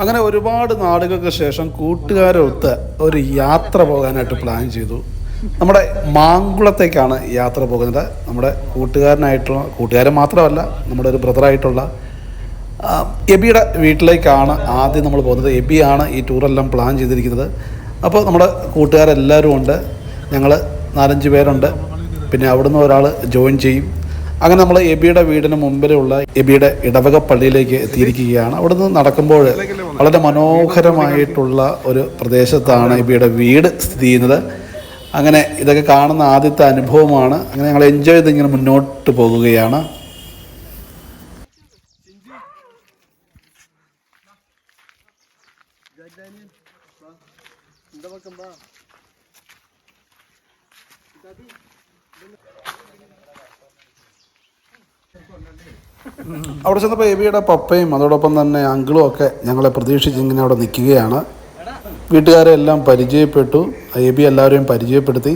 അങ്ങനെ ഒരുപാട് നാളുകൾക്ക് ശേഷം കൂട്ടുകാരൊത്ത് ഒരു യാത്ര പോകാനായിട്ട് പ്ലാൻ ചെയ്തു. നമ്മുടെ മാങ്കുളത്തേക്കാണ് യാത്ര പോകുന്നത്. നമ്മുടെ കൂട്ടുകാരനായിട്ടുള്ള കൂട്ടുകാരൻ മാത്രമല്ല നമ്മുടെ ഒരു ബ്രദറായിട്ടുള്ള എബിയുടെ വീട്ടിലേക്കാണ് ആദ്യം നമ്മൾ പോകുന്നത്. എബിയാണ് ഈ ടൂറെല്ലാം പ്ലാൻ ചെയ്തിരിക്കുന്നത്. അപ്പോൾ നമ്മുടെ കൂട്ടുകാരെല്ലാവരും ഉണ്ട്. ഞങ്ങൾ നാലഞ്ച് പേരുണ്ട്. പിന്നെ അവിടുന്ന് ഒരാൾ ജോയിൻ ചെയ്യും. അങ്ങനെ നമ്മൾ എബിയുടെ വീടിന് മുമ്പിലുള്ള എബിയുടെ ഇടവക പള്ളിയിലേക്ക് എത്തിയിരിക്കുകയാണ്. അവിടെ നിന്ന് നടക്കുമ്പോൾ വളരെ മനോഹരമായിട്ടുള്ള ഒരു പ്രദേശത്താണ് എബിയുടെ വീട് സ്ഥിതി ചെയ്യുന്നത്. അങ്ങനെ ഇതൊക്കെ കാണുന്ന ആദ്യത്തെ അനുഭവമാണ്. അങ്ങനെ ഞങ്ങൾ എൻജോയ് ചെയ്ത് ഇങ്ങനെ മുന്നോട്ട് പോകുകയാണ്. അവിടെ ചെന്നപ്പോൾ എബിയുടെ പപ്പയും അതോടൊപ്പം തന്നെ അങ്കിളും ഒക്കെ ഞങ്ങളെ പ്രതീക്ഷിച്ച് ഇങ്ങനെ അവിടെ നിൽക്കുകയാണ്. വീട്ടുകാരെ എല്ലാം പരിചയപ്പെട്ടു. എബി എല്ലാവരെയും പരിചയപ്പെടുത്തി.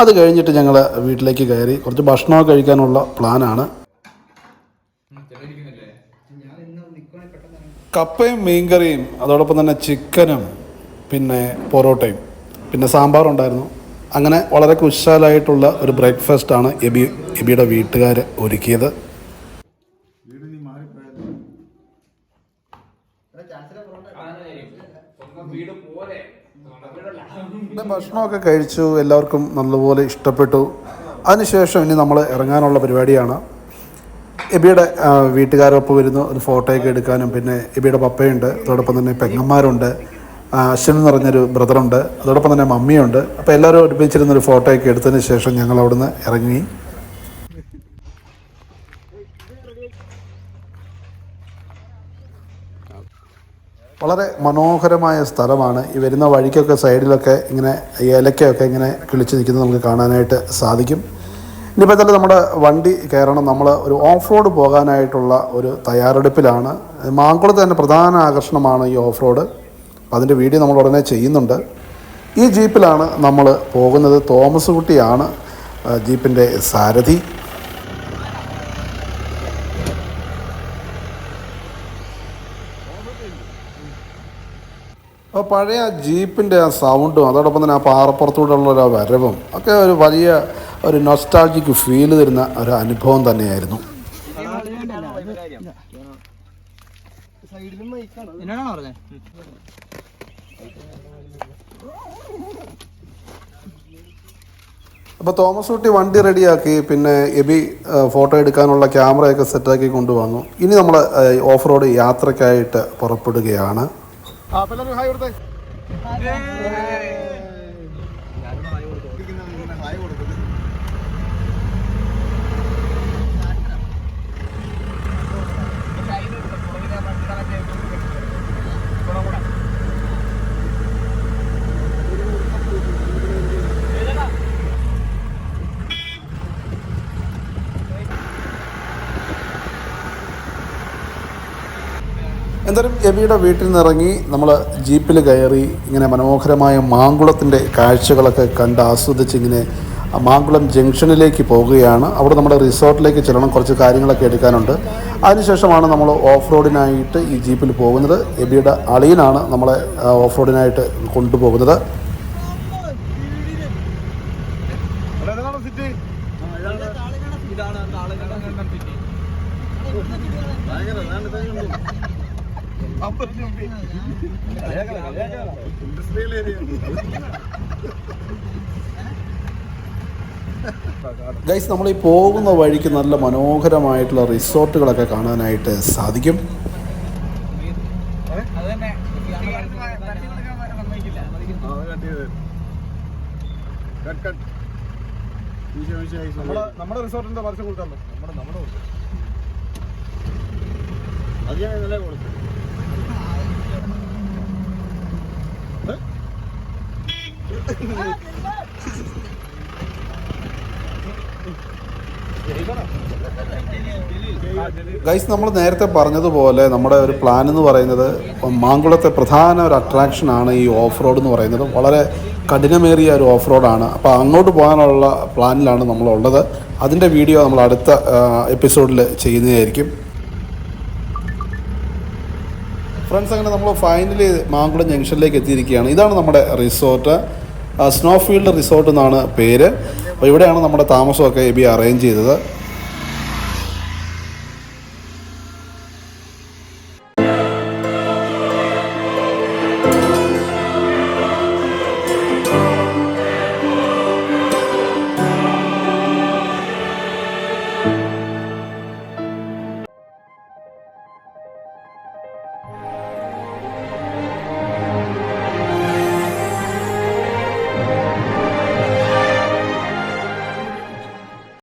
അത് കഴിഞ്ഞിട്ട് ഞങ്ങൾ വീട്ടിലേക്ക് കയറി. കുറച്ച് ഭക്ഷണമൊക്കെ കഴിക്കാനുള്ള പ്ലാനാണ്. കപ്പയും മീൻകറിയും അതോടൊപ്പം തന്നെ ചിക്കനും പിന്നെ പൊറോട്ടയും പിന്നെ സാമ്പാറുണ്ടായിരുന്നു അങ്ങനെ വളരെ കുശാലായിട്ടുള്ള ഒരു ബ്രേക്ക്ഫാസ്റ്റാണ് എബി എബിയുടെ വീട്ടുകാർ ഒരുക്കിയത്. ഭക്ഷണമൊക്കെ കഴിച്ചു എല്ലാവർക്കും നല്ലപോലെ ഇഷ്ടപ്പെട്ടു. അതിനുശേഷം ഇനി നമ്മൾ ഇറങ്ങാനുള്ള പരിപാടിയാണ്. എബിയുടെ വീട്ടുകാരൊപ്പം വരുന്നു. ഒരു ഫോട്ടോയൊക്കെ എടുക്കാനും പിന്നെ എബിയുടെ പപ്പയുണ്ട്. അതോടൊപ്പം തന്നെ പെങ്ങന്മാരുണ്ട്. അശ്വൻ എന്ന് പറഞ്ഞൊരു ബ്രദറുണ്ട്. അതോടൊപ്പം തന്നെ മമ്മിയുണ്ട്. അപ്പോൾ എല്ലാവരും ഒരുമിച്ചിരുന്നൊരു ഫോട്ടോയൊക്കെ എടുത്തതിന് ശേഷം ഞങ്ങൾ അവിടുന്ന് ഇറങ്ങി. വളരെ മനോഹരമായ സ്ഥലമാണ്. ഈ വരുന്ന വഴിക്കൊക്കെ സൈഡിലൊക്കെ ഇങ്ങനെ ഏലക്കയൊക്കെ ഇങ്ങനെ കിളിച്ച് നിൽക്കുന്നത് നമുക്ക് കാണാനായിട്ട് സാധിക്കും. ഇനിയിപ്പോൾ തന്നെ നമ്മുടെ വണ്ടി കയറണം. നമ്മൾ ഒരു ഓഫ് റോഡ് പോകാനായിട്ടുള്ള ഒരു തയ്യാറെടുപ്പിലാണ്. മാങ്കുളത്ത് തന്നെ പ്രധാന ആകർഷണമാണ് ഈ ഓഫ് റോഡ് അപ്പോൾ അതിന്റെ വീഡിയോ നമ്മൾ ഉടനെ ചെയ്യുന്നുണ്ട്. ഈ ജീപ്പിലാണ് നമ്മൾ പോകുന്നത്. തോമസ് കുട്ടിയാണ് ജീപ്പിന്റെ സാരഥി. അപ്പോൾ പഴയ ആ ജീപ്പിന്റെ ആ സൗണ്ടും അതോടൊപ്പം തന്നെ ആ പാറപ്പുറത്തൂടെയുള്ള ഒരു വരവും ഒക്കെ ഒരു വലിയ ഒരു നൊസ്റ്റാൾജിക്ക് ഫീൽ തരുന്ന ഒരു അനുഭവം തന്നെയായിരുന്നു. അപ്പോൾ തോമസ് കുട്ടി വണ്ടി റെഡിയാക്കി പിന്നെ എബി ഫോട്ടോ എടുക്കാനുള്ള ക്യാമറയൊക്കെ സെറ്റാക്കി കൊണ്ടുവന്നു. ഇനി നമ്മൾ ഓഫ് റോഡ് യാത്രയ്ക്കായിട്ട് പുറപ്പെടുകയാണ്. ആ അപ്പൊ എല്ലാവരും ഹായ് കൊടുത്തേ. എന്തായാലും എബിയുടെ വീട്ടിൽ നിന്നിറങ്ങി നമ്മൾ ജീപ്പിൽ കയറി ഇങ്ങനെ മനോഹരമായ മാങ്കുളത്തിന്റെ കാഴ്ചകളൊക്കെ കണ്ട് ആസ്വദിച്ച് ഇങ്ങനെ മാങ്കുളം ജംഗ്ഷനിലേക്ക് പോവുകയാണ് അവിടെ നമ്മുടെ റിസോർട്ടിലേക്ക് ചെല്ലണം കുറച്ച് കാര്യങ്ങളൊക്കെ എടുക്കാനുണ്ട്. അതിനുശേഷമാണ് നമ്മൾ ഓഫ് റോഡിനായിട്ട് ഈ ജീപ്പിൽ പോകുന്നത്. എബിയുടെ അളിയനാണ് നമ്മളെ ഓഫ് റോഡിനായിട്ട് കൊണ്ടുപോകുന്നത്. ഗൈസ് നമ്മൾ ഈ പോകുന്ന വഴിക്ക് നല്ല മനോഹരമായിട്ടുള്ള റിസോർട്ടുകളൊക്കെ കാണാനായിട്ട് സാധിക്കും. നമ്മുടെ റിസോർട്ടിന്റെ പരസ്യം കൊടുക്കാൻ നമ്മുടെ നമ്മുടെ അത് ഞാൻ ഇന്നലെ കൊടുത്തു ഗൈസ് നമ്മൾ നേരത്തെ പറഞ്ഞതുപോലെ നമ്മുടെ ഒരു പ്ലാൻ എന്ന് പറയുന്നത് മാങ്കുളത്തെ പ്രധാന ഒരു അട്രാക്ഷനാണ് ഈ ഓഫ് റോഡ് എന്ന് പറയുന്നത്. വളരെ കഠിനമേറിയ ഒരു ഓഫ് റോഡാണ് അപ്പോൾ അങ്ങോട്ട് പോകാനുള്ള പ്ലാനിലാണ് നമ്മളുള്ളത്. അതിന്റെ വീഡിയോ നമ്മൾ അടുത്ത എപ്പിസോഡിൽ ചെയ്യുന്നതായിരിക്കും. ഫ്രണ്ട്സ് അങ്ങനെ നമ്മൾ ഫൈനലി മാങ്കുളം ജംഗ്ഷനിലേക്ക് എത്തിയിരിക്കുകയാണ്. ഇതാണ് നമ്മുടെ റിസോർട്ട് സ്നോഫീൽഡ് റിസോർട്ട് എന്നാണ് പേര്. അപ്പോൾ ഇവിടെയാണ് നമ്മുടെ താമസമൊക്കെ എബി അറേഞ്ച് ചെയ്തത്.